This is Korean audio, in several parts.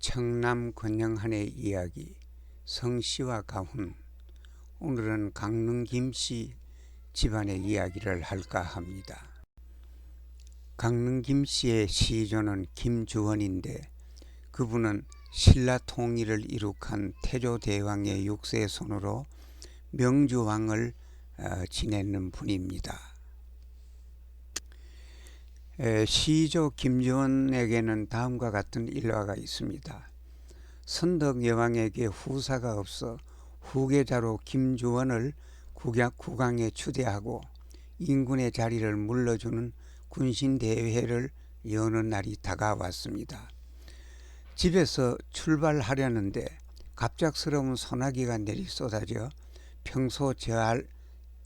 청남 권영한의 이야기 성씨와 가훈 오늘은 강릉 김씨 집안의 이야기를 할까 합니다. 강릉 김씨의 시조는 김주원인데 그분은 신라 통일을 이룩한 태조 대왕의 육세 손으로 명주왕을 어, 지내는 분입니다. 에, 시조 김주원에게는 다음과 같은 일화가 있습니다. 선덕 여왕에게 후사가 없어 후계자로 김주원을 국왕에 추대하고 인군의 자리를 물러주는 군신 대회를 여는 날이 다가왔습니다. 집에서 출발하려는데 갑작스러운 소나기가 내리 쏟아져 평소 저알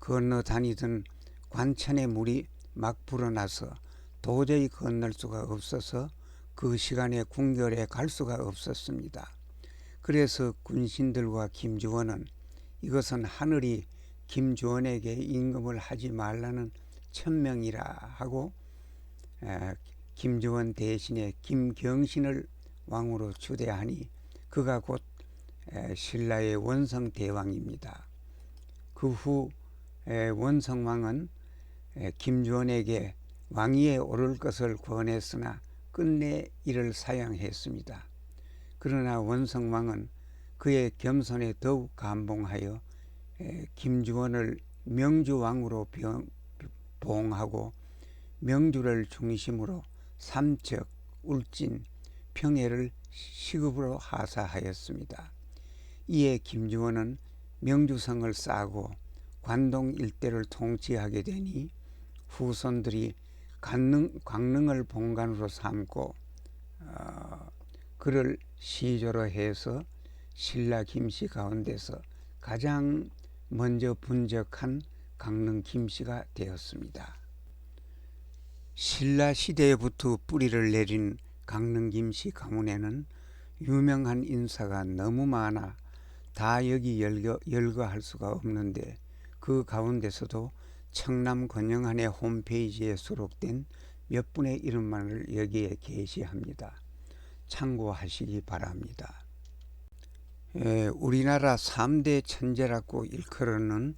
건너 다니던 관천의 물이 막 불어나서 도저히 건널 수가 없어서 그 시간에 궁결에 갈 수가 없었습니다. 그래서 군신들과 김주원은 이것은 하늘이 김주원에게 임금을 하지 말라는 천명이라 하고 에, 김주원 대신에 김경신을 왕으로 추대하니 그가 곧 에, 신라의 원성 대왕입니다. 그 후 원성 왕은 에, 김주원에게 왕위에 오를 것을 권했으나 끝내 이를 사양했습니다. 그러나 원성 왕은 그의 겸손에 더욱 감봉하여 에, 김주원을 명주 왕으로 병, 봉하고 명주를 중심으로 삼척, 울진, 평해를 시급으로 하사하였습니다. 이에 김주원은 명주성을 쌓고 관동 일대를 통치하게 되니 후손들이 강릉, 강릉을 본관으로 삼고 어, 그를 시조로 해서 신라 김씨 가운데서 가장 먼저 분적한 강릉 김씨가 되었습니다. 신라 시대부터 뿌리를 내린 강릉 김씨 가문에는 유명한 인사가 너무 많아 다 여기 열거, 열거할 수가 없는데 그 가운데서도 청남 권영한의 홈페이지에 수록된 몇 분의 이름만을 여기에 게시합니다. 참고하시기 바랍니다. 에, 우리나라 3대 천재라고 일컬어는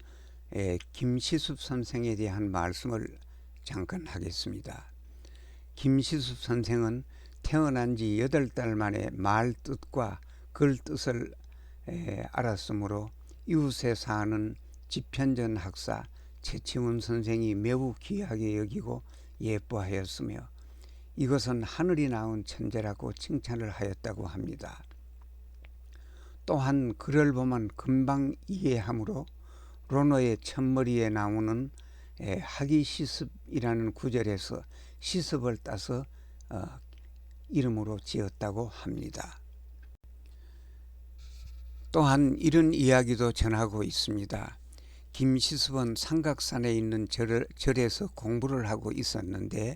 에, 김시숙 선생에 대한 말씀을 잠깐 하겠습니다. 김시숙 선생은 태어난 지 여덟 달 만에 말 뜻과 글 뜻을 에, 알았으므로 이웃에 사는 집현전 학사 최치훈 선생이 매우 귀하게 여기고 예뻐하였으며 이것은 하늘이 낳은 천재라고 칭찬을 하였다고 합니다. 또한 글을 보면 금방 이해하므로 로너의 첫머리에 나오는 학이 시습이라는 구절에서 시습을 따서 어, 이름으로 지었다고 합니다. 또한 이런 이야기도 전하고 있습니다. 김시습은 삼각산에 있는 절, 절에서 공부를 하고 있었는데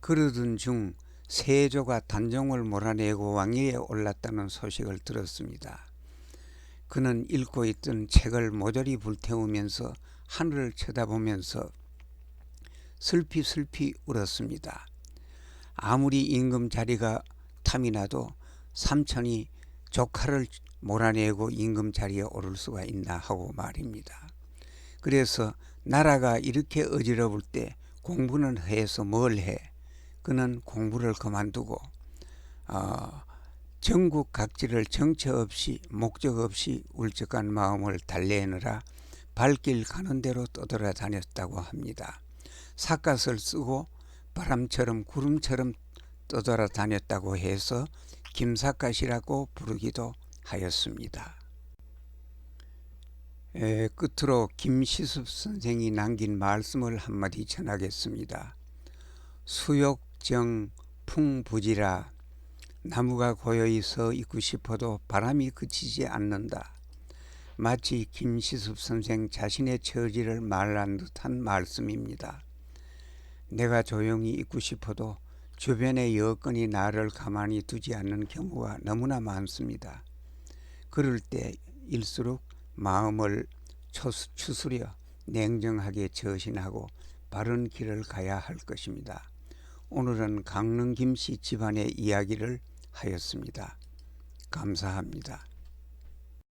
그러던 중 세조가 단종을 몰아내고 왕위에 올랐다는 소식을 들었습니다. 그는 읽고 있던 책을 모조리 불태우면서 하늘을 쳐다보면서 슬피 슬피 울었습니다. 아무리 임금 자리가 탐이 나도 삼천이 조카를 몰아내고 임금 자리에 오를 수가 있나 하고 말입니다. 그래서 나라가 이렇게 어지러울 때 공부는 해서 뭘 해? 그는 공부를 그만두고 어, 전국 각지를 정처 없이 목적 없이 울적한 마음을 달래느라 발길 가는 대로 떠돌아 다녔다고 합니다. 삿갓을 쓰고 바람처럼 구름처럼 떠돌아 다녔다고 해서 김삿갓이라고 부르기도 하였습니다. 에, 끝으로 김시숙 선생이 남긴 말씀을 한마디 전하겠습니다. 수욕정 풍부지라 나무가 고요히 서 있고 싶어도 바람이 그치지 않는다. 마치 김시숙 선생 자신의 처지를 말한 듯한 말씀입니다. 내가 조용히 있고 싶어도 주변의 여건이 나를 가만히 두지 않는 경우가 너무나 많습니다. 그럴 때일수록 마음을 추스려 냉정하게 처신하고 바른 길을 가야 할 것입니다. 오늘은 강릉 김씨 집안의 이야기를 하였습니다. 감사합니다.